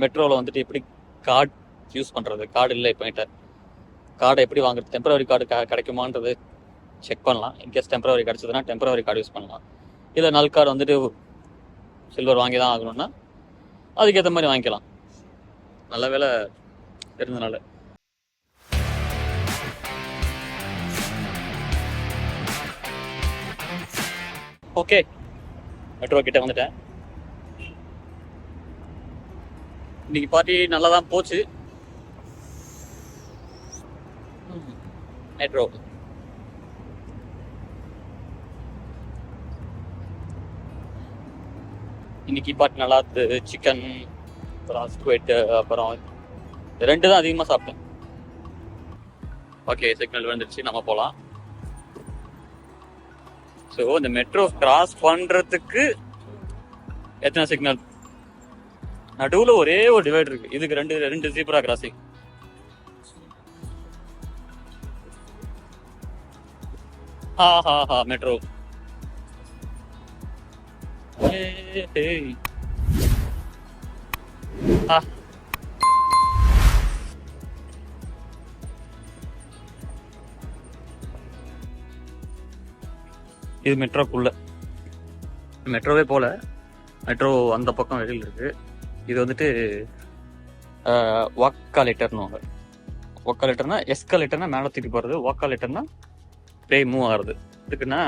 மெட்ரோவில் வந்துட்டு எப்படி card use பண்ணுறது கார்டு இல்லை இப்போ என்கிட்ட. கார்டை எப்படி வாங்குறது? டெம்பரவரி கார்டு க கிடைக்குமான்றது செக் பண்ணலாம். இன்கேஸ் டெம்பரவரி கிடச்சதுன்னா டெம்பரவரி கார்டு யூஸ் பண்ணலாம். இல்லை நல் கார்டு வந்துட்டு சில்வர் வாங்கி தான் ஆகணும்னா அதுக்கேற்ற மாதிரி வாங்கிக்கலாம். நல்ல வேலை இருந்தனால ஓகே மெட்ரோ கிட்ட வந்துட்டேன். இன்னைக்கு பார்ட்டி நல்லா தான் போச்சு மெட்ரோ இன்னைக்கு பார்ட்டி நல்லா இருந்தது. சிக்கன் அப்புறம் ஸ்குவெட் அப்புறம் ரெண்டு தான் அதிகமாக சாப்பிட்டேன். ஓகே சிக்னல் வந்துருச்சு நம்ம போகலாம் ஸோ இந்த மெட்ரோ கிராஸ் பண்றதுக்கு எத்தனை சிக்னல் நடுவுல ஒரே ஒரு டிவைட் இருக்கு. இதுக்கு ரெண்டு ரெண்டு ஜீப்ரா கிராசிங் ஹா ஹா ஹா மெட்ரோ ஆ இது மெட்ரோக்குள்ள மெட்ரோவே போல. மெட்ரோ அந்த பக்கம் வெளியில் இருக்கு. இது வந்துட்டு வாக்காலேட்டர்னுவாங்க வாக்காலேட்டர்னா எஸ்கலேட்டர்னா மேலே தூக்கி போகிறது வாக்காலேட்டர்னா அப்படியே மூவ் ஆகுறது. இதுக்குன்னா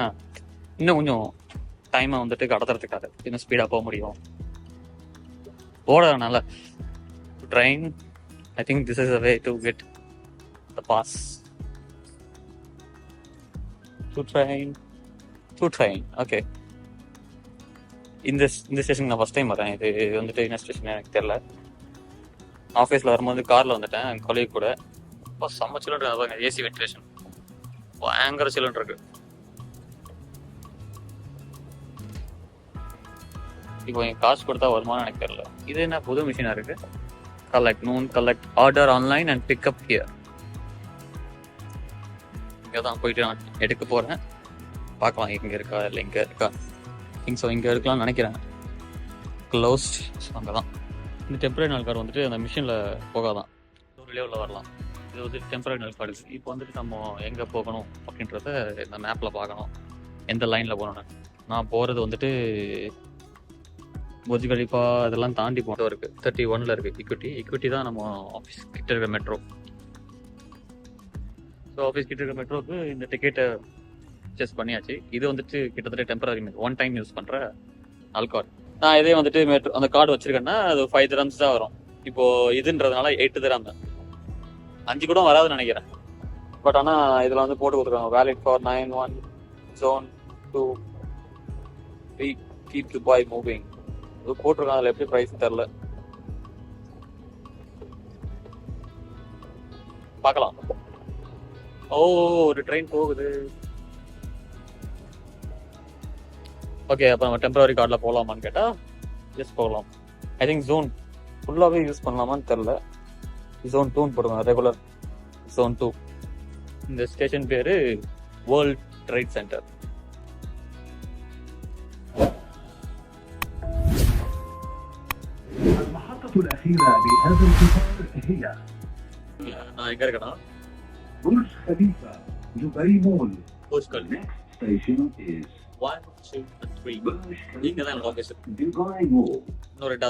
இன்னும் கொஞ்சம் டைமை வந்துட்டு கடத்துறதுக்காக. இன்னும் ஸ்பீடாக போக முடியும். ஓடுறதுனால train I think this is a way to get the pass to train to train okay இந்த இந்த ஸ்டேஷன் நான் ஃபஸ்ட் டைம் வரேன் இது வந்துட்டு என்ன ஸ்டேஷன் எனக்கு தெரில ஆஃபீஸில் வரும்போது காரில் வந்துட்டேன். கொலீக் கூட. இப்போ செம்ம சிலிண்டர் பாருங்க. ஏசி வென்டிலேஷன் பயங்கர சிலிண்டர் இருக்கு. இப்போ என் காசு கொடுத்தா வருமானம் எனக்கு தெரில இது என்ன புது மிஷினாக இருக்கு? Collect noon collect order online and pickup here இங்கே தான் போயிட்டு நான் எடுக்க போகிறேன் பார்க்கலாம் இங்கே இருக்கா இல்லை இங்கே இருக்கா. திங்க் ஸோ இங்கே இருக்கலாம்னு நினைக்கிறேன் க்ளோஸ்ட் அங்கே தான் இந்த டெம்பரரி நாள் கார்டு வந்துட்டு அந்த மிஷினில் போகாதான். ரிலே உள்ள வரலாம். இது வந்து டெம்பரரி நாள் கார்டு இப்போ வந்துட்டு நம்ம எங்கே போகணும் அப்படின்றத இந்த மேப்பில் பார்க்கணும். எந்த லைனில் போகணும்னு. நான் போகிறது வந்துட்டு புஜ் கலிஃபா இதெல்லாம் தாண்டி போகிட்டு இருக்கு. தேர்ட்டி ஒனில் இருக்குது இக்விட்டி இக்விட்டி தான் நம்ம ஆஃபீஸ் கிட்ட இருக்கிற மெட்ரோ ஸோ ஆஃபீஸ் கிட்ட இருக்கிற மெட்ரோக்கு இந்த டிக்கெட்டை பர்ச்சேஸ் பண்ணியாச்சு. இது வந்துட்டு கிட்டத்தட்ட டெம்பரரி ஒன் டைம் யூஸ் பண்ற ஆல்கார்டு நான் இதே வந்துட்டு metro- அந்த கார்டு வச்சிருக்கேன்னா அது ஃபைவ் திரம்ஸ் தான் வரும். இப்போ இதுன்றதுனால எயிட் திரம் தான் அஞ்சு கூட வராதுன்னு நினைக்கிறேன். பட் ஆனா இதுல வந்து போட்டு கொடுத்துருக்காங்க. Valid for nine one zone two three keep to by moving இது போட்டிருக்காங்க. அதில் எப்படி ப்ரைஸ் தெரில பார்க்கலாம். ஓ ஒரு ட்ரெயின் போகுது. ஓகே அப்போ நம்ம டெம்பரவரி கார்டில் போகலாமான்னு கேட்டால் எஸ் போகலாம். ஐ திங்க் ஜோன் ஃபுல்லாகவே யூஸ் பண்ணலாமான்னு தெரில ஜோன் டூன்னு போடுவாங்க ரெகுலர் ஜோன் டூ இந்த ஸ்டேஷன் பேர் வேர்ல்ட் ட்ரேட் சென்டர் நான் எங்க இருக்கேன்?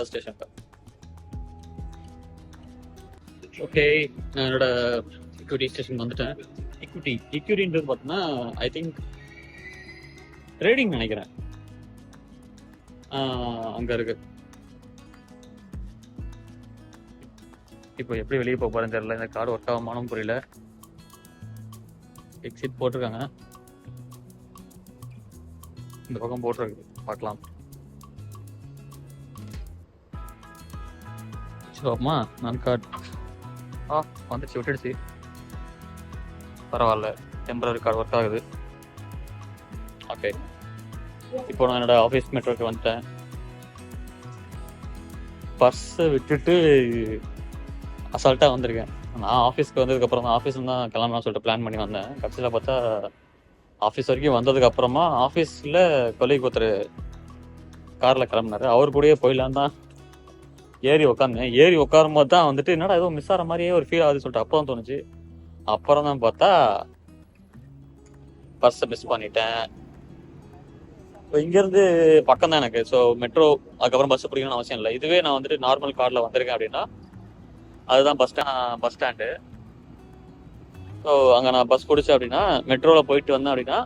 ஸ்டேஷன் ஓகே நான் என்னோட இக்விட்டி ஸ்டேஷன் வந்துட்டேன் இக்விட்டி இக்விட்டின்றது பார்த்தீங்கன்னா ஐ திங்க் நினைக்கிறேன் அங்கே இருக்கு இப்போ எப்படி வெளியே போக போகிறேன்னு தெரியல இந்த கார்டு ஒர்க் ஆகுமானும் புரியல எக்ஸிட் போட்டிருக்காங்க இந்த பக்கம் போட்டிருக்கு பார்க்கலாம். அம்மா நான் கார்டு ஆ வந்துச்சு விட்டுடுச்சு. பரவாயில்ல. டெம்பரரி கார்டு ஒர்க் ஆகுது. ஓகே இப்போ நான் என்னோட ஆஃபீஸ் மெட்ரோக்கு வந்துட்டேன். பர்ஸை விட்டுட்டு அசால்ட்டாக வந்திருக்கேன். நான் ஆஃபீஸ்க்கு வந்ததுக்கப்புறம் தான் ஆஃபீஸ்ல தான் சொல்லிட்டு பிளான் பண்ணி வந்தேன். கடைசியில் பார்த்தா ஆஃபீஸ் வரைக்கும் வந்ததுக்கு அப்புறமா ஆஃபீஸில் கொலைக்கு ஒருத்தர் காரில் கிளம்புனாரு. அவர் கூடயே போயிடலாம் தான் ஏறி உட்காந்தேன் ஏறி உட்காரும் போது தான் வந்துட்டு என்னடா ஏதோ மிஸ் ஆகிற மாதிரியே ஒரு ஃபீல் ஆகுதுன்னு சொல்லிட்டு அப்போ தான் தோணுச்சு. அப்புறம் தான் பார்த்தா பஸ்ஸை மிஸ் பண்ணிட்டேன். இப்போ இங்கேருந்து பக்கம் தான் எனக்கு. ஸோ மெட்ரோ அதுக்கப்புறம் பஸ் பிடிக்கணும்னு அவசியம் இல்லை. இதுவே நான் வந்துட்டு நார்மல் காரில் வந்திருக்கேன் அப்படின்னா அதுதான் bus stand bus stand so அங்கே நான் பஸ் பிடிச்சேன் அப்படின்னா மெட்ரோவில் போயிட்டு வந்தேன் அப்படின்னா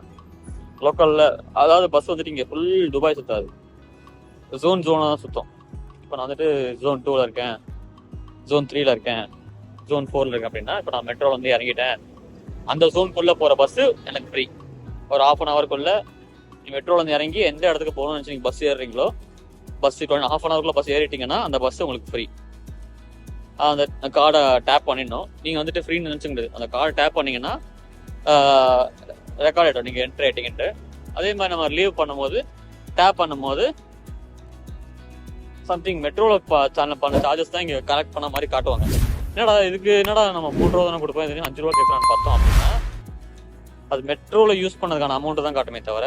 லோக்கலில் அதாவது பஸ் வந்துட்டு இங்கே ஃபுல் துபாய் சுற்றாது ஜோன் ஜோனாக தான் சுத்தம். இப்போ நான் வந்துட்டு ஜோன் டூவில் இருக்கேன். ஜோன் த்ரீல இருக்கேன். ஜோன் ஃபோரில் இருக்கேன் அப்படின்னா இப்போ நான் மெட்ரோவில் வந்து இறங்கிட்டேன். அந்த ஜோனுக்குள்ளே போகிற பஸ்ஸு எனக்கு ஃப்ரீ ஒரு ஆஃப் அன் ஹவருக்குள்ளே நீ மெட்ரோவில் வந்து இறங்கி எந்த இடத்துக்கு போகணும்னு நினச்சி நீங்கள் பஸ் ஏறுறீங்களோ பஸ் இப்போ ஹாஃப் அன் ஹவருக்குள்ள பஸ் ஏறிட்டீங்கன்னா அந்த பஸ் உங்களுக்கு ஃப்ரீ அந்த கார்டை டேப் பண்ணிடணும். நீங்கள் வந்துட்டு ஃப்ரீன்னு நினச்சிக்க முடியாது. அந்த கார்டை டேப் பண்ணிங்கன்னா ரெக்கார்ட் ஆகிடும் நீங்கள் என்ட்ரி ஆகிட்டீங்கன்ட்டு அதே மாதிரி நம்ம லீவ் பண்ணும்போது டேப் பண்ணும்போது சம்திங் மெட்ரோவில் சேனல் பண்ண சார்ஜஸ் தான் இங்கே கலெக்ட் பண்ண மாதிரி காட்டுவாங்க. என்னடா இதுக்கு என்னடா நம்ம மூணு ரூபா தானே கொடுப்போம்? இதுக்கு அஞ்சு ரூபா கேட்குறான்னு பார்த்தோம் அப்படின்னா அது மெட்ரோவில் யூஸ் பண்ணதுக்கான அமௌண்ட் தான் காட்டுமே தவிர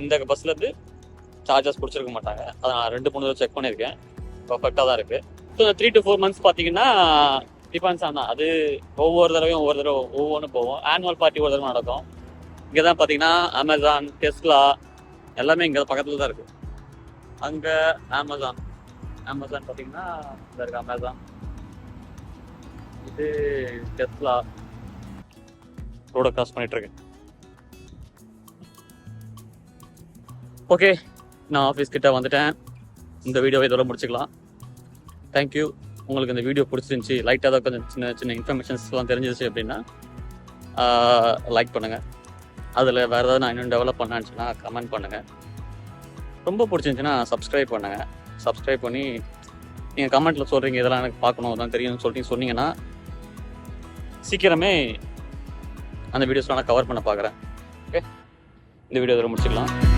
இந்த பஸ்ஸில் இருந்து சார்ஜஸ் பிடிச்சிருக்க மாட்டாங்க. அதை நான் ரெண்டு மூணு தடவை செக் பண்ணியிருக்கேன். பர்ஃபெக்டாக தான் இருக்குது த்ரீ டு ஃபோர் மந்த்ஸ் பார்த்தீங்கன்னா டிபெண்ட்ஸ் ஆனால் அது ஒவ்வொரு தடவையும் ஒவ்வொரு தடவை ஒவ்வொன்றும் போவோம் ஆனுவல் பார்ட்டி ஒரு தடவை நடக்கும். இங்கே தான் பார்த்தீங்கன்னா அமேசான் டெஸ்லா எல்லாமே இங்கே பக்கத்தில் தான் இருக்குது அங்கே அமேசான் அமேசான் பார்த்தீங்கன்னா இதில் இருக்குது அமேசான் இது டெஸ்லா ரோட கிராஸ் பண்ணிகிட்ருக்கேன் ஓகே நான் ஆஃபீஸ் கிட்ட வந்துட்டேன். இந்த வீடியோவை இதோட முடிச்சுக்கலாம். தேங்க்யூ உங்களுக்கு இந்த வீடியோ பிடிச்சிருந்துச்சி லைட்டாக தான் கொஞ்சம் சின்ன சின்ன இன்ஃபர்மேஷன்ஸ்லாம் தெரிஞ்சிருச்சு அப்படின்னா லைக் பண்ணுங்கள் அதில் வேறு ஏதாவது நான் இன்னும் டெவலப் பண்ணாச்சுன்னா கமெண்ட் பண்ணுங்கள் ரொம்ப பிடிச்சிருந்துச்சின்னா சப்ஸ்கிரைப் பண்ணுங்கள் சப்ஸ்கிரைப் பண்ணி நீங்கள் கமெண்ட்டில் சொல்கிறீங்க இதெல்லாம் எனக்கு பார்க்கணும் அதான் தெரியும்னு சொல்லிட்டு சொன்னீங்கன்னா சீக்கிரமே அந்த வீடியோஸ்லாம் நான் கவர் பண்ண பார்க்குறேன். ஓகே இந்த வீடியோ இதில் முடிச்சுக்கலாம்.